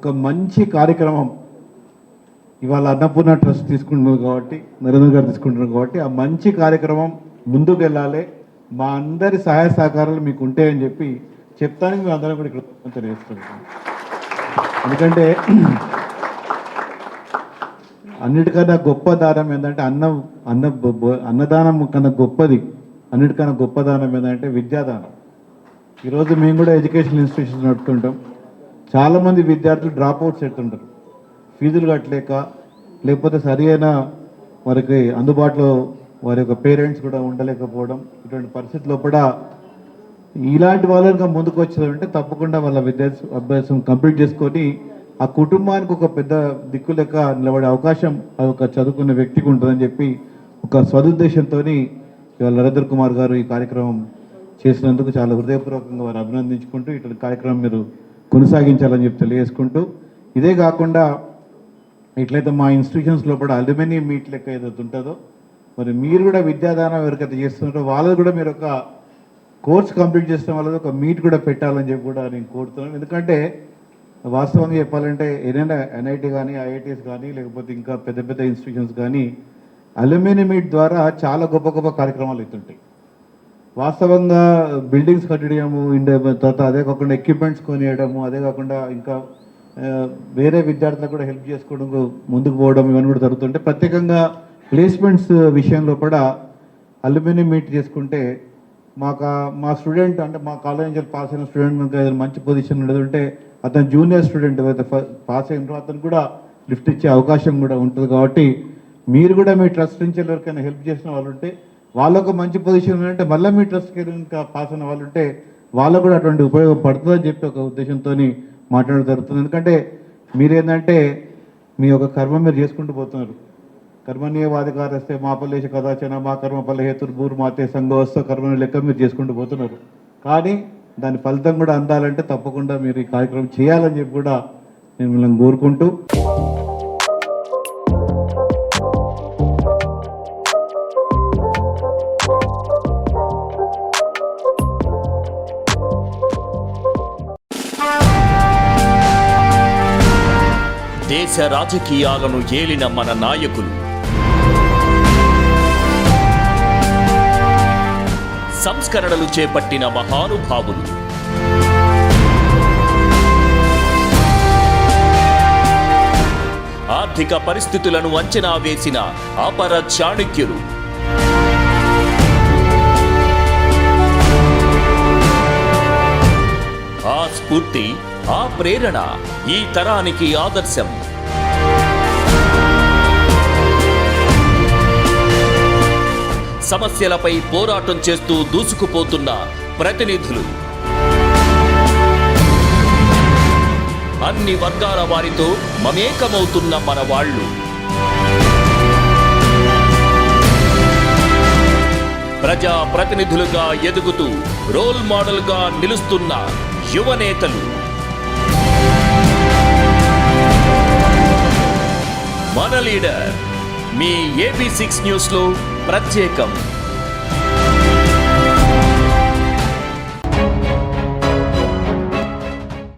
ఒక మంచి కార్యక్రమం ఇవాళ అన్నపూర్ణ ట్రస్ట్ తీసుకుంటున్నారు కాబట్టి నరేంద్ర గారు తీసుకుంటున్నారు కాబట్టి ఆ మంచి కార్యక్రమం ముందుకు వెళ్ళాలి. మా అందరి సహాయ సహకారాలు మీకు ఉంటాయని చెప్పి చెప్తానికి మేము అందరం కూడా ఇక్కడ తెలియజేస్తున్నాం ఎందుకంటే అన్నిటికన్నా గొప్ప దానం ఏంటంటే అన్నం అన్న అన్నదానం కన్నా గొప్పది. అన్నిటికన్నా గొప్ప దానం ఏంటంటే విద్యాదానం. ఈరోజు మేము కూడా ఎడ్యుకేషన్ ఇన్స్టిట్యూషన్స్ నడుపుతుంటాం. చాలామంది విద్యార్థులు డ్రాప్ అవుట్స్ ఎత్తుంటారు ఫీజులు కట్టలేక లేకపోతే సరి అయిన వారికి అందుబాటులో వారి యొక్క పేరెంట్స్ కూడా ఉండలేకపోవడం ఇటువంటి పరిస్థితుల్లో కూడా ఇలాంటి వాళ్ళని ముందుకు వచ్చారంటే తప్పకుండా వాళ్ళ విద్యార్థి అభ్యాసం కంప్లీట్ చేసుకొని ఆ కుటుంబానికి ఒక పెద్ద దిక్కు లెక్క నిలబడే అవకాశం అది ఒక చదువుకున్న వ్యక్తికి ఉంటుందని చెప్పి ఒక సదుద్దేశంతో ఇవాళ నరేంద్ర కుమార్ గారు ఈ కార్యక్రమం చేసినందుకు చాలా హృదయపూర్వకంగా వారు అభినందించుకుంటూ ఇటువంటి కార్యక్రమం మీరు కొనసాగించాలని చెప్పి తెలియజేసుకుంటూ ఇదే కాకుండా ఎట్లయితే మా ఇన్స్టిట్యూషన్స్లో కూడా అల్యూమినియం మీట్ లెక్క ఏదైతే ఉంటుందో మరి మీరు కూడా విద్యాదానం ఎవరికైతే చేస్తున్నారో వాళ్ళది కూడా మీరు ఒక కోర్స్ కంప్లీట్ చేసిన వాళ్ళది ఒక మీట్ కూడా పెట్టాలని చెప్పి కూడా నేను కోరుతున్నాను. ఎందుకంటే వాస్తవంగా చెప్పాలంటే ఏదైనా ఎన్ఐటి కానీ ఐఐటీస్ కానీ లేకపోతే ఇంకా పెద్ద పెద్ద ఇన్స్టిట్యూషన్స్ కానీ అల్యూమినియం మీట్ ద్వారా చాలా గొప్ప గొప్ప కార్యక్రమాలు అవుతుంటాయి. వాస్తవంగా బిల్డింగ్స్ కట్టడము తర్వాత అదే కాకుండా ఎక్విప్మెంట్స్ కొనియడము అదే కాకుండా ఇంకా వేరే విద్యార్థులకు కూడా హెల్ప్ చేసుకోవడం ముందుకు పోవడం ఇవన్నీ కూడా జరుగుతుంటే ప్రత్యేకంగా ప్లేస్మెంట్స్ విషయంలో కూడా అల్యూమినియం మీట్ చేసుకుంటే మాకు మా స్టూడెంట్ అంటే మా కాలేజ్ పాస్ అయిన స్టూడెంట్ కనుక ఏదైనా మంచి పొజిషన్ ఉండదుంటే అతను జూనియర్ స్టూడెంట్ పాస్ అయినారో అతను కూడా లిఫ్ట్ ఇచ్చే అవకాశం కూడా ఉంటుంది కాబట్టి మీరు కూడా మీ ట్రస్ట్ నుంచి ఎవరికైనా హెల్ప్ చేసిన వాళ్ళు ఉంటే వాళ్ళకు మంచి పొజిషన్ ఉంటే మళ్ళీ మీ ట్రస్ట్కి ఇంకా పాస్ అయిన వాళ్ళు ఉంటే వాళ్ళకు కూడా అటువంటి ఉపయోగపడుతుందని చెప్పి ఒక ఉద్దేశంతో మాట్లాడడం జరుగుతుంది. ఎందుకంటే మీరేంటంటే మీ యొక్క కర్మ మీరు చేసుకుంటూ పోతున్నారు. కర్మనీయవాధికారస్తే మా పల్లేశ కదాచన మా కర్మ పల్లె హేతుర్భూర్ మాతే సంఘవస్త కర్మని లెక్క మీరు చేసుకుంటూ పోతున్నారు. కానీ దాని ఫలితం కూడా అందాలంటే తప్పకుండా మీరు ఈ కార్యక్రమం చేయాలని చెప్పి కూడా నేను మిమ్మల్ని కోరుకుంటూ దేశ రాజకీయాలను ఏలిన మన నాయకులు. సంస్కరణలు చేపట్టిన మహానుభావులు. ఆర్థిక పరిస్థితులను అంచనా వేసిన అపర చాణక్యులు. ఆ స్ఫూర్తి ఆ ప్రేరణ ఈ తరానికి ఆదర్శం. సమస్యలపై పోరాటం చేస్తూ దూసుకుపోతున్న ప్రతినిధులు. అన్ని వర్గాల వారితో మమేకమవుతున్న మన వాళ్ళు. ప్రజా ప్రతినిధులుగా ఎదుగుతూ రోల్ మోడల్గా నిలుస్తున్న యువనేతలు మన లీడర్ మీ ఏబీ సిక్స్ న్యూస్లో ప్రత్యేకం.